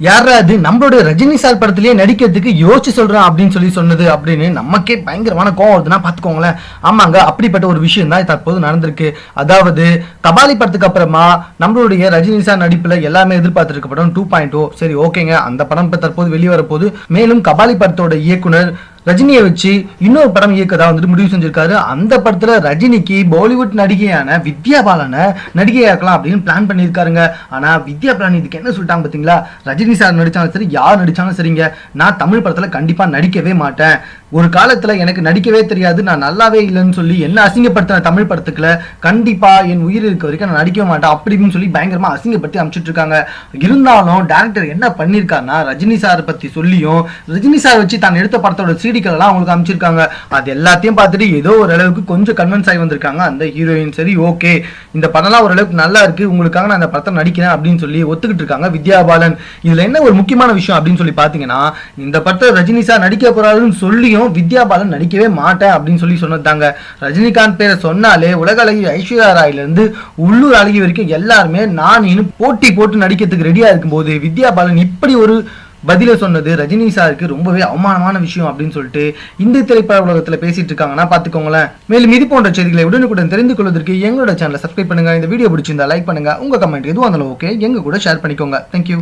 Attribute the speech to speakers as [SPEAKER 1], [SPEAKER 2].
[SPEAKER 1] யாரா அது? நம்மளோட ரஜினி சார் படத்திலேயே நடிக்கிறதுக்கு யோசிச்சு சொல்றான் அப்படின்னு சொல்லி சொன்னது அப்படின்னு நமக்கே பயங்கரமான கோவம் வருதுன்னா பாத்துக்கோங்களேன் ஆமாங்க அப்படிப்பட்ட ஒரு விஷயம் தான் தற்போது நடந்திருக்கு. அதாவது கபாலி படத்துக்கு அப்புறமா நம்மளுடைய ரஜினி சார் நடிப்புல எல்லாமே எதிர்பார்த்திருக்க படம் டூ பாயிண்ட் ஓ. சரி ஓகேங்க. அந்த படம் இப்ப தற்போது வெளிவரப்போது மேலும் கபாலி படத்தோட இயக்குனர் ரஜினியை வச்சு இன்னொரு படம் இயக்கதா வந்துட்டு முடிவு செஞ்சிருக்காரு. அந்த படத்துல ரஜினிக்கு பாலிவுட் நடிகையான வித்யா பாலனை நடிகையாக்கலாம் அப்படின்னு பிளான் பண்ணியிருக்காருங்க. ஆனா வித்யா பாலன் இதுக்கு என்ன சொல்லிட்டாங்க பாத்தீங்களா? ரஜினி சார் நடிச்சாலும் சரி யார் நடிச்சாலும் சரிங்க. நான் தமிழ் படத்துல கண்டிப்பா நடிக்கவே மாட்டேன். ஒரு காலத்துல எனக்கு நடிக்கவே தெரியாது நான் நல்லாவே இல்லைன்னு சொல்லி என்ன அசிங்கப்படுத்தின தமிழ் படத்துக்குள்ள கண்டிப்பா என் உயிர் இருக்க வரைக்கும் நான் நடிக்க மாட்டேன் அப்படின்னு சொல்லி பயங்கரமா அசிங்கப்படுத்தி அமைச்சிட்டு இருக்காங்க இருந்தாலும் டேரக்டர் என்ன பண்ணியிருக்காருன்னா ரஜினி சார் பத்தி சொல்லியும் ரஜினி சார் வச்சு தான் எடுத்த படத்தோட சீடிகள் எல்லாம் அவங்களுக்கு அமைச்சிருக்காங்க அது எல்லாத்தையும் பார்த்துட்டு ஏதோ ஒரு அளவுக்கு கொஞ்சம் கன்வின்ஸ் ஆகி வந்திருக்காங்க அந்த ஹீரோயின் சரி ஓகே இந்த படம்லாம் ஓரளவுக்கு நல்லா இருக்கு உங்களுக்காக நான் அந்த படத்தை நடிக்கிறேன் அப்படின்னு சொல்லி ஒத்துக்கிட்டு இருக்காங்க வித்யா பாலன். இதுல என்ன ஒரு முக்கியமான விஷயம் அப்படின்னு சொல்லி பாத்தீங்கன்னா இந்த படத்தை ரஜினி சார் நடிக்க போறாருன்னு சொல்லியும் வித்யா பாலன் நடிக்கவே மாட்டேன் அப்படின்னு சொல்லி சொன்னதாங்க ரஜினிகாந்த் பேரை சொன்னாலே உலக அழகி ஐஸ்வர்யா ராயில இருந்து உள்ளூர் அழகி வரைக்கும் எல்லாருமே நான் இன்னும் போட்டி போட்டு நடிக்கிறதுக்கு ரெடியா இருக்கும்போது வித்யா பாலன் இப்படி ஒரு பதில சொன்னது ரஜினி சாருக்கு ரொம்பவே அவமானமான விஷயம் அப்படின்னு சொல்லிட்டு இந்த திரைப்பட உலகத்தில் பேசிட்டு இருக்காங்கன்னா பாத்துக்கோங்களேன் மேலும் இது போன்ற செய்திகளை உடனுக்குடன் தெரிந்து கொள்வதற்கு எங்களோட சேனலை சப்ஸ்கிரைப் பண்ணுங்க. இந்த வீடியோ பிடிச்சிருந்தா லைக் பண்ணுங்க. உங்க கமெண்ட் எதுவும் அதில் ஓகே எங்க கூட ஷேர் பண்ணிக்கோங்க. தேங்க்யூ